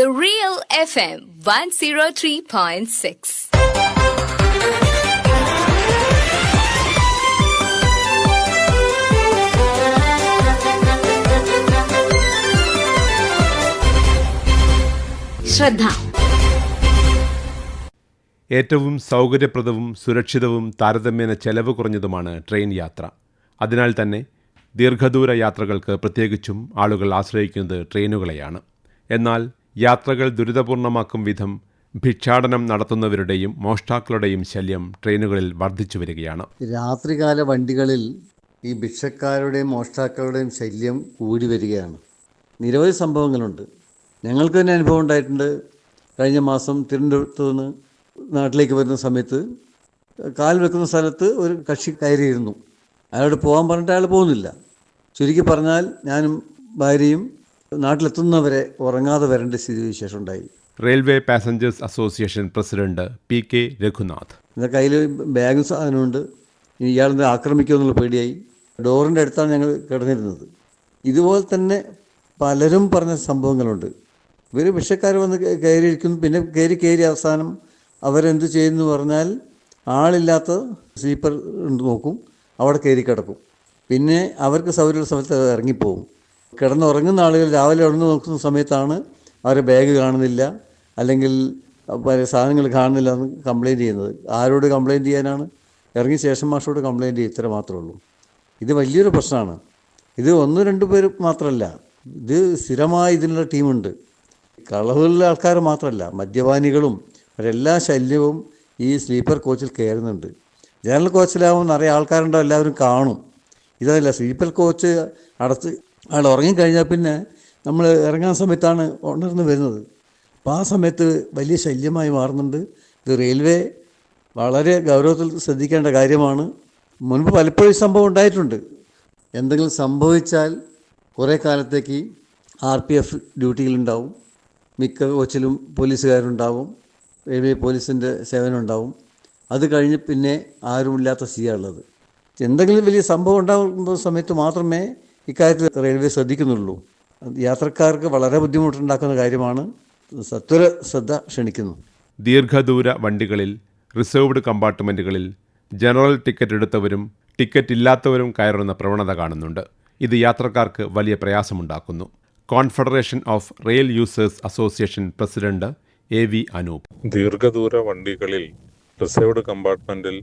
The Real FM 103.6. ശ്രദ്ധ. ഏറ്റവും സൗകര്യപ്രദവും സുരക്ഷിതവും താരതമ്യേന ചെലവ് കുറഞ്ഞതുമാണ് ട്രെയിൻ യാത്ര. അതിനാൽ തന്നെ ദീർഘദൂര യാത്രകൾക്ക് പ്രത്യേകിച്ചും ആളുകൾ ആശ്രയിക്കുന്നത് ട്രെയിനുകളെയാണ്. എന്നാൽ യാത്രകൾ ദുരിതപൂർണമാക്കും വിധം ഭിക്ഷാടനം നടത്തുന്നവരുടെയും മോഷ്ടാക്കളുടെയും ശല്യം ട്രെയിനുകളിൽ വർദ്ധിച്ചു വരികയാണ്. രാത്രികാല വണ്ടികളിൽ ഈ ഭിക്ഷക്കാരുടെയും മോഷ്ടാക്കളുടെയും ശല്യം കൂടി വരികയാണ്. നിരവധി സംഭവങ്ങളുണ്ട്. ഞങ്ങൾക്ക് തന്നെ അനുഭവം ഉണ്ടായിട്ടുണ്ട്. കഴിഞ്ഞ മാസം തിരുവനന്തപുരത്ത് നിന്ന് നാട്ടിലേക്ക് വരുന്ന സമയത്ത് കാൽ വെക്കുന്ന സ്ഥലത്ത് ഒരു കക്ഷി കയറിയിരുന്നു. അയാളോട് പോകാൻ പറഞ്ഞിട്ട് അയാൾ പോകുന്നില്ല. ചുരുക്കി പറഞ്ഞാൽ ഞാനും ഭാര്യയും നാട്ടിലെത്തുന്നവരെ ഉറങ്ങാതെ വരേണ്ട സ്ഥിതിവിശേഷം ഉണ്ടായി railway passengers association president P K Raghunath. എന്റെ കയ്യിൽ ബാഗ് സാധനമുണ്ട് ഇനി ആക്രമിക്കുക ആക്രമിക്കുമെന്നുള്ള പേടിയായി. ഡോറിന്റെ അടുത്താണ് ഞങ്ങൾ കിടന്നിരുന്നത്. ഇതുപോലെ തന്നെ പലരും പറഞ്ഞ സംഭവങ്ങളുണ്ട്. ഇവർ വിഷക്കാർ വന്ന് കയറിയിരിക്കുന്നു. പിന്നെ കയറി കയറി അവസാനം അവരെന്ത് ചെയ്യുന്നു പറഞ്ഞാൽ ആളില്ലാത്ത സ്ലീപ്പർ ഉണ്ട് നോക്കും. അവിടെ കയറി കിടക്കും. പിന്നെ അവർക്ക് സൗകര്യമുള്ള സമയത്ത് ഇറങ്ങിപ്പോകും. ഇറങ്ങിപ്പോവും കിടന്നുറങ്ങുന്ന ആളുകൾ രാവിലെ ഉണർന്ന് നോക്കുന്ന സമയത്താണ് അവർ ബാഗ് കാണുന്നില്ല അല്ലെങ്കിൽ സാധനങ്ങൾ കാണുന്നില്ല എന്ന് കംപ്ലയിന്റ് ചെയ്യുന്നത്. ആരോട് കംപ്ലയിന്റ് ചെയ്യാനാണ്? ഇറങ്ങിയ ശേഷം മാഷോട് കംപ്ലയിന്റ് ചെയ്യും. ഇത്ര മാത്രമേ ഉള്ളൂ. ഇത് വലിയൊരു പ്രശ്നമാണ്. ഇത് ഒന്ന് രണ്ട് പേര് മാത്രമല്ല. ഇത് സ്ഥിരമായി ഇതിനുള്ള ടീമുണ്ട്. കളവുള്ള ആൾക്കാർ മാത്രമല്ല മദ്യപാനികളും അവരെല്ലാ ശല്യവും ഈ സ്ലീപ്പർ കോച്ചിൽ കയറുന്നുണ്ട്. ജനറൽ കോച്ചിലാവുമ്പോൾ നിറയെ ആൾക്കാരുണ്ടോ എല്ലാവരും കാണും. ഇതല്ല സ്ലീപ്പർ കോച്ച് അടച്ച് ആൾ ഉറങ്ങിക്കഴിഞ്ഞാൽ പിന്നെ നമ്മൾ ഇറങ്ങാൻ സമയത്താണ് ഉണർന്ന് വരുന്നത്. അപ്പോൾ ആ സമയത്ത് വലിയ ശല്യമായി മാറുന്നുണ്ട്. ഇത് റെയിൽവേ വളരെ ഗൗരവത്തിൽ ശ്രദ്ധിക്കേണ്ട കാര്യമാണ്. മുൻപ് പലപ്പോഴും സംഭവം ഉണ്ടായിട്ടുണ്ട്. എന്തെങ്കിലും സംഭവിച്ചാൽ കുറേ കാലത്തേക്ക് ആർ പി എഫ് ഡ്യൂട്ടിയിലുണ്ടാവും. മിക്ക കോച്ചിലും പോലീസുകാരുണ്ടാവും. റെയിൽവേ പോലീസിന്റെ സേവനം ഉണ്ടാവും അത് കഴിഞ്ഞ് പിന്നെ ആരുമില്ലാത്ത സ്ഥിതിയാണുള്ളത് എന്തെങ്കിലും വലിയ സംഭവം ഉണ്ടാകുന്ന സമയത്ത് മാത്രമേ ഇക്കാര്യത്തിൽ റെയിൽവേ ശ്രദ്ധിക്കുന്നുള്ളൂ. യാത്രക്കാർക്ക് വളരെ ബുദ്ധിമുട്ടുണ്ടാക്കുന്ന കാര്യമാണ് സത്വര ശ്രദ്ധ ക്ഷണിക്കുന്നു. ദീർഘദൂര വണ്ടികളിൽ റിസർവ്ഡ് കമ്പാർട്ട്മെന്റുകളിൽ ജനറൽ ടിക്കറ്റ് എടുത്തവരും ടിക്കറ്റ് ഇല്ലാത്തവരും കയറുന്ന പ്രവണത കാണുന്നുണ്ട്. ഇത് യാത്രക്കാർക്ക് വലിയ പ്രയാസമുണ്ടാക്കുന്നു. Confederation of rail users association president A V Anoop. ദീർഘദൂര വണ്ടികളിൽ റിസർവ്ഡ് കമ്പാർട്ട്മെന്റിൽ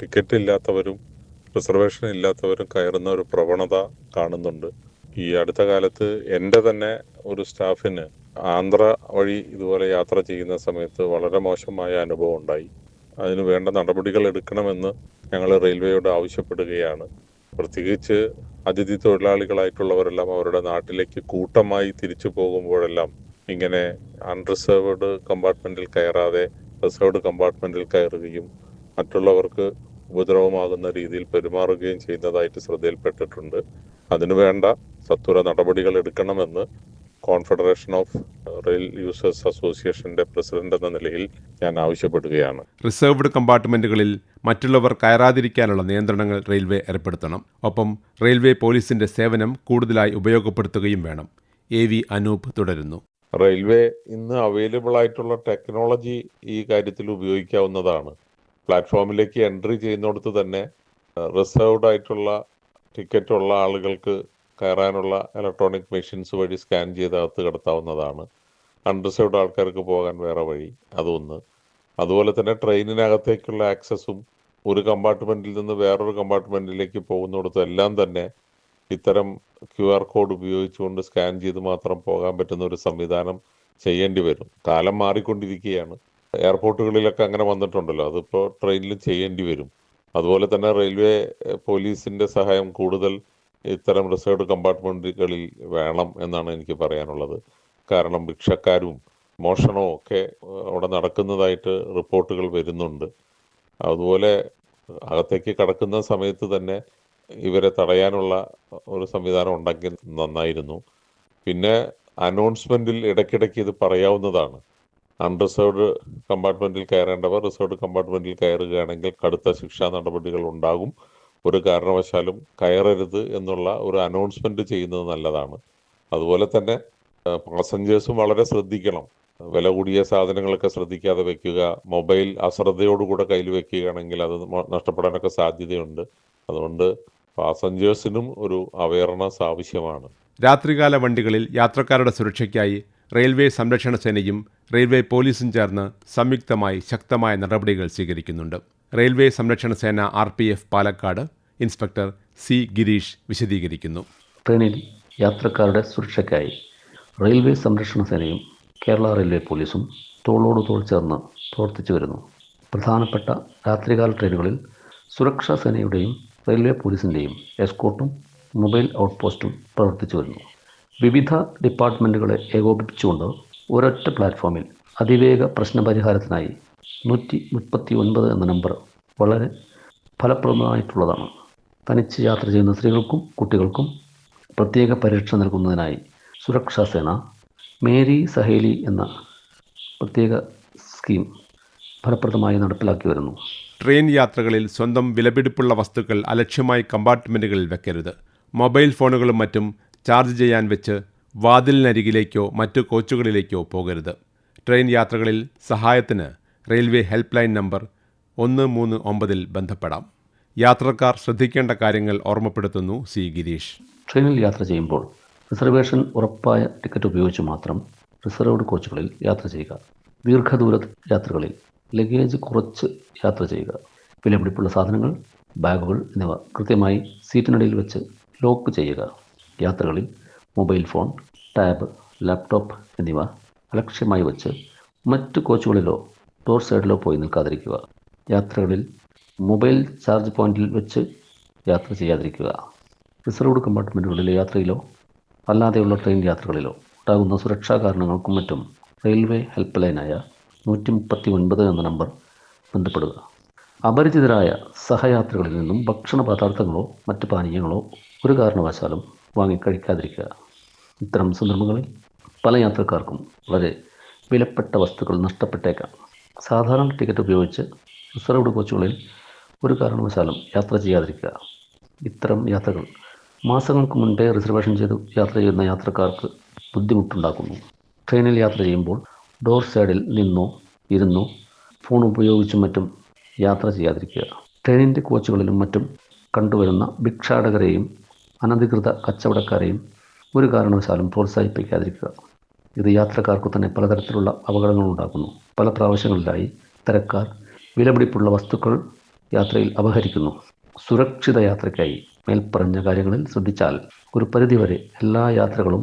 ടിക്കറ്റ് ഇല്ലാത്തവരും റിസർവേഷൻ ഇല്ലാത്തവരും കയറുന്ന ഒരു പ്രവണത കാണുന്നുണ്ട്. ഈ അടുത്ത കാലത്ത് എന്റെ തന്നെ ഒരു സ്റ്റാഫിന് ആന്ധ്ര വഴി ഇതുപോലെ യാത്ര ചെയ്യുന്ന സമയത്ത് വളരെ മോശമായ അനുഭവം ഉണ്ടായി. അതിന് വേണ്ട നടപടികൾ എടുക്കണമെന്ന് ഞങ്ങൾ റെയിൽവേയോട് ആവശ്യപ്പെടുകയാണ്. പ്രത്യേകിച്ച് അതിഥി തൊഴിലാളികളായിട്ടുള്ളവരെല്ലാം അവരുടെ നാട്ടിലേക്ക് കൂട്ടമായി തിരിച്ചു പോകുമ്പോഴെല്ലാം ഇങ്ങനെ അൺറിസർവ്ഡ് കമ്പാർട്ട്മെന്റിൽ കയറാതെ റിസർവ്ഡ് കമ്പാർട്ട്മെന്റിൽ കയറുകയും മറ്റുള്ളവർക്ക് ഉപദ്രവമാകുന്ന രീതിയിൽ പെരുമാറുകയും ചെയ്യുന്നതായിട്ട് ശ്രദ്ധയിൽപ്പെട്ടിട്ടുണ്ട്. അതിനുവേണ്ട സത്വര നടപടികൾ എടുക്കണമെന്ന് കോൺഫെഡറേഷൻ ഓഫ് റെയിൽ യൂസേഴ്സ് അസോസിയേഷന്റെ പ്രസിഡന്റ് എന്ന നിലയിൽ ഞാൻ ആവശ്യപ്പെടുകയാണ്. റിസർവ്ഡ് കമ്പാർട്ട്മെന്റുകളിൽ മറ്റുള്ളവർ കയറാതിരിക്കാനുള്ള നിയന്ത്രണങ്ങൾ റെയിൽവേ ഏർപ്പെടുത്തണം. ഒപ്പം റെയിൽവേ പോലീസിന്റെ സേവനം കൂടുതലായി ഉപയോഗപ്പെടുത്തുകയും വേണം. എ വി അനൂപ് തുടരുന്നു. റെയിൽവേ ഇന്ന് അവൈലബിൾ ആയിട്ടുള്ള ടെക്നോളജി ഈ കാര്യത്തിൽ ഉപയോഗിക്കാവുന്നതാണ്. പ്ലാറ്റ്ഫോമിലേക്ക് എൻട്രി ചെയ്യുന്നിടത്ത് തന്നെ റിസർവ്ഡ് ആയിട്ടുള്ള ടിക്കറ്റ് ഉള്ള ആളുകൾക്ക് കയറാനുള്ള ഇലക്ട്രോണിക് മെഷീൻസ് വഴി സ്കാൻ ചെയ്ത് അകത്ത് കിടത്താവുന്നതാണ്. അൺറിസർവ്ഡ് ആൾക്കാർക്ക് പോകാൻ വേറെ വഴി അതൊന്ന്. അതുപോലെ തന്നെ ട്രെയിനിനകത്തേക്കുള്ള ആക്സസും ഒരു കമ്പാർട്ട്മെന്റിൽ നിന്ന് വേറൊരു കമ്പാർട്ട്മെന്റിലേക്ക് പോകുന്നിടത്തും എല്ലാം തന്നെ ഇത്തരം ക്യു ആർ കോഡ് ഉപയോഗിച്ചുകൊണ്ട് സ്കാൻ ചെയ്ത് മാത്രം പോകാൻ പറ്റുന്ന ഒരു സംവിധാനം ചെയ്യേണ്ടി വരും. കാലം മാറിക്കൊണ്ടിരിക്കുകയാണ്. എയർപോർട്ടുകളിലൊക്കെ അങ്ങനെ വന്നിട്ടുണ്ടല്ലോ. അതിപ്പോൾ ട്രെയിനിൽ ചെയ്യേണ്ടി വരും. അതുപോലെ തന്നെ റെയിൽവേ പോലീസിന്റെ സഹായം കൂടുതൽ ഇത്തരം റിസർവ്ഡ് കമ്പാർട്ട്മെന്റുകളിൽ വേണം എന്നാണ് എനിക്ക് പറയാനുള്ളത്. കാരണം ഭിക്ഷക്കാരും മോഷണവും ഒക്കെ അവിടെ നടക്കുന്നതായിട്ട് റിപ്പോർട്ടുകൾ വരുന്നുണ്ട്. അതുപോലെ അകത്തേക്ക് കടക്കുന്ന സമയത്ത് തന്നെ ഇവരെ തടയാനുള്ള ഒരു സംവിധാനം ഉണ്ടെങ്കിൽ നന്നായിരുന്നു. പിന്നെ അനൗൺസ്മെന്റിൽ ഇടയ്ക്കിടയ്ക്ക് ഇത് പറയാവുന്നതാണ്. അൺറിസർവ്ഡ് കമ്പാർട്ട്മെന്റിൽ കയറേണ്ടവർ റിസർവ്ഡ് കമ്പാർട്ട്മെന്റിൽ കയറുകയാണെങ്കിൽ കടുത്ത ശിക്ഷാ നടപടികൾ ഉണ്ടാകും. ഒരു കാരണവശാലും കയറരുത് എന്നുള്ള ഒരു അനൗൺസ്മെന്റ് ചെയ്യുന്നത് നല്ലതാണ്. അതുപോലെ തന്നെ പാസഞ്ചേഴ്സും വളരെ ശ്രദ്ധിക്കണം. വില കൂടിയ സാധനങ്ങളൊക്കെ ശ്രദ്ധിക്കാതെ വെക്കുക മൊബൈൽ അശ്രദ്ധയോടുകൂടെ കയ്യിൽ വെക്കുകയാണെങ്കിൽ അത് നഷ്ടപ്പെടാനൊക്കെ സാധ്യതയുണ്ട്. അതുകൊണ്ട് പാസഞ്ചേഴ്സിനും ഒരു അവയർനെസ് ആവശ്യമാണ്. രാത്രികാല വണ്ടികളിൽ യാത്രക്കാരുടെ സുരക്ഷയ്ക്കായി റെയിൽവേ സംരക്ഷണ സേനയും റെയിൽവേ പോലീസും ചേർന്ന് സംയുക്തമായി ശക്തമായ നടപടികൾ സ്വീകരിക്കുന്നുണ്ട്. റെയിൽവേ സംരക്ഷണ സേന R P F Palakkad inspector C Girish വിശദീകരിക്കുന്നു. ട്രെയിനിൽ യാത്രക്കാരുടെ സുരക്ഷയ്ക്കായി റെയിൽവേ സംരക്ഷണ സേനയും കേരള റെയിൽവേ പോലീസും തോളോട് തോൾ ചേർന്ന് പ്രവർത്തിച്ചു വരുന്നു. പ്രധാനപ്പെട്ട രാത്രികാല ട്രെയിനുകളിൽ സുരക്ഷാ സേനയുടെയും റെയിൽവേ പോലീസിന്റെയും എസ്കോട്ടും മൊബൈൽ ഔട്ട് പോസ്റ്റും പ്രവർത്തിച്ചു വരുന്നു. വിവിധ ഡിപ്പാർട്ട്മെന്റുകളെ ഏകോപിപ്പിച്ചുകൊണ്ട് ഒരൊറ്റ പ്ലാറ്റ്ഫോമിൽ അതിവേഗ പ്രശ്നപരിഹാരത്തിനായി നൂറ്റി മുപ്പത്തി ഒൻപത് എന്ന നമ്പർ വളരെ ഫലപ്രദമായിട്ടുള്ളതാണ്. തനിച്ച് യാത്ര ചെയ്യുന്ന സ്ത്രീകൾക്കും കുട്ടികൾക്കും പ്രത്യേക പരിരക്ഷ നൽകുന്നതിനായി സുരക്ഷാ സേന മേരി സഹേലി എന്ന പ്രത്യേക സ്കീം ഫലപ്രദമായി നടപ്പിലാക്കി വരുന്നു. ട്രെയിൻ യാത്രകളിൽ സ്വന്തം വിലപിടിപ്പുള്ള വസ്തുക്കൾ അലക്ഷ്യമായി കമ്പാർട്ട്മെന്റുകളിൽ വെക്കരുത്. മൊബൈൽ ഫോണുകളും മറ്റും ചാർജ് ചെയ്യാൻ വെച്ച് വാതിലിനരികിലേക്കോ മറ്റു കോച്ചുകളിലേക്കോ പോകരുത്. ട്രെയിൻ യാത്രകളിൽ സഹായത്തിന് റെയിൽവേ ഹെൽപ്പ് ലൈൻ നമ്പർ ഒന്ന് മൂന്ന് ഒമ്പതിൽ ബന്ധപ്പെടാം. യാത്രക്കാർ ശ്രദ്ധിക്കേണ്ട കാര്യങ്ങൾ ഓർമ്മപ്പെടുത്തുന്നു സി ഗിരീഷ്. ട്രെയിനിൽ യാത്ര ചെയ്യുമ്പോൾ റിസർവേഷൻ ഉറപ്പായ ടിക്കറ്റ് ഉപയോഗിച്ച് മാത്രം റിസർവ്ഡ് കോച്ചുകളിൽ യാത്ര ചെയ്യുക. ദീർഘദൂര യാത്രകളിൽ ലഗേജ് കുറച്ച് യാത്ര ചെയ്യുക. വിലപിടിപ്പുള്ള സാധനങ്ങൾ ബാഗുകൾ എന്നിവ കൃത്യമായി സീറ്റിനടിയിൽ വെച്ച് ലോക്ക് ചെയ്യുക. യാത്രകളിൽ മൊബൈൽ ഫോൺ ടാബ് ലാപ്ടോപ്പ് എന്നിവ അലക്ഷ്യമായി വച്ച് മറ്റ് കോച്ചുകളിലോ ടോർ സൈഡിലോ പോയി നിൽക്കാതിരിക്കുക. യാത്രകളിൽ മൊബൈൽ ചാർജ് പോയിന്റിൽ വെച്ച് യാത്ര ചെയ്യാതിരിക്കുക. റിസർവ്ഡ് കമ്പാർട്ട്മെന്റുകളിലെ യാത്രയിലോ അല്ലാതെയുള്ള ട്രെയിൻ യാത്രകളിലോ ഉണ്ടാകുന്ന സുരക്ഷാ കാരണങ്ങൾക്കും മറ്റും റെയിൽവേ ഹെൽപ്പ് ലൈനായ നൂറ്റി മുപ്പത്തി ഒൻപത് എന്ന നമ്പർ ബന്ധപ്പെടുക. അപരിചിതരായ സഹയാത്രികളിൽ നിന്നും ഭക്ഷണ പദാർത്ഥങ്ങളോ മറ്റ് പാനീയങ്ങളോ ഒരു കാരണവശാലും വാങ്ങി കഴിക്കാതിരിക്കുക ഇത്തരം സന്ദർഭങ്ങളിൽ പല യാത്രക്കാർക്കും വളരെ വിലപ്പെട്ട വസ്തുക്കൾ നഷ്ടപ്പെട്ടേക്കാം. സാധാരണ ടിക്കറ്റ് ഉപയോഗിച്ച് റിസർവ്ഡ് കോച്ചുകളിൽ ഒരു കാരണവശാലും യാത്ര ചെയ്യാതിരിക്കുക. ഇത്തരം യാത്രകൾ മാസങ്ങൾക്ക് മുൻപേ റിസർവേഷൻ ചെയ്ത് യാത്ര ചെയ്യുന്ന യാത്രക്കാർക്ക് ബുദ്ധിമുട്ടുണ്ടാക്കുന്നു. ട്രെയിനിൽ യാത്ര ചെയ്യുമ്പോൾ ഡോർ സൈഡിൽ നിന്നോ ഇരുന്നോ ഫോൺ ഉപയോഗിച്ചും മറ്റും യാത്ര ചെയ്യാതിരിക്കുക. ട്രെയിനിന്റെ കോച്ചുകളിലും മറ്റും കണ്ടുവരുന്ന ഭിക്ഷാടകരെയും അനധികൃത കച്ചവടക്കാരെയും ഒരു കാരണവശാലും പ്രോത്സാഹിപ്പിക്കാതിരിക്കുക. ഇത് യാത്രക്കാർക്ക് തന്നെ പലതരത്തിലുള്ള അപകടങ്ങൾ ഉണ്ടാക്കുന്നു. പല പ്രാവശ്യങ്ങളിലായി തരക്കാർ വിലപിടിപ്പുള്ള വസ്തുക്കൾ യാത്രയിൽ അപഹരിക്കുന്നു. സുരക്ഷിത യാത്രയ്ക്കായി മേൽപ്പറഞ്ഞ കാര്യങ്ങളിൽ ശ്രദ്ധിച്ചാൽ ഒരു പരിധിവരെ എല്ലാ യാത്രകളും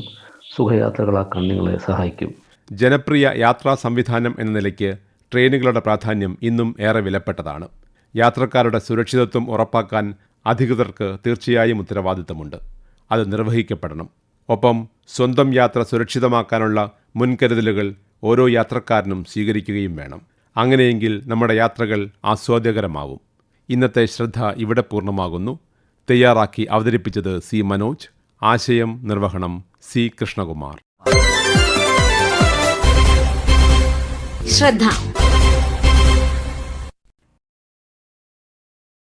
സുഖയാത്രകളാക്കാൻ നിങ്ങളെ സഹായിക്കും. ജനപ്രിയ യാത്രാ സംവിധാനം എന്ന നിലയ്ക്ക് ട്രെയിനുകളുടെ പ്രാധാന്യം ഇന്നും ഏറെ വിലപ്പെട്ടതാണ്. യാത്രക്കാരുടെ സുരക്ഷിതത്വം ഉറപ്പാക്കാൻ അധികൃതർക്ക് തീർച്ചയായും ഉത്തരവാദിത്തമുണ്ട്. അത് നിർവഹിക്കപ്പെടണം. ഒപ്പം സ്വന്തം യാത്ര സുരക്ഷിതമാക്കാനുള്ള മുൻകരുതലുകൾ ഓരോ യാത്രക്കാരനും സ്വീകരിക്കുകയും വേണം. അങ്ങനെയെങ്കിൽ നമ്മുടെ യാത്രകൾ ആസ്വാദ്യകരമാവും. ഇന്നത്തെ ശ്രദ്ധ ഇവിടെ പൂർണമാകുന്നു. തയ്യാറാക്കി അവതരിപ്പിച്ചത് സി മനോജ് ആശയം നിർവഹണം സി കൃഷ്ണകുമാർ. ശ്രദ്ധ.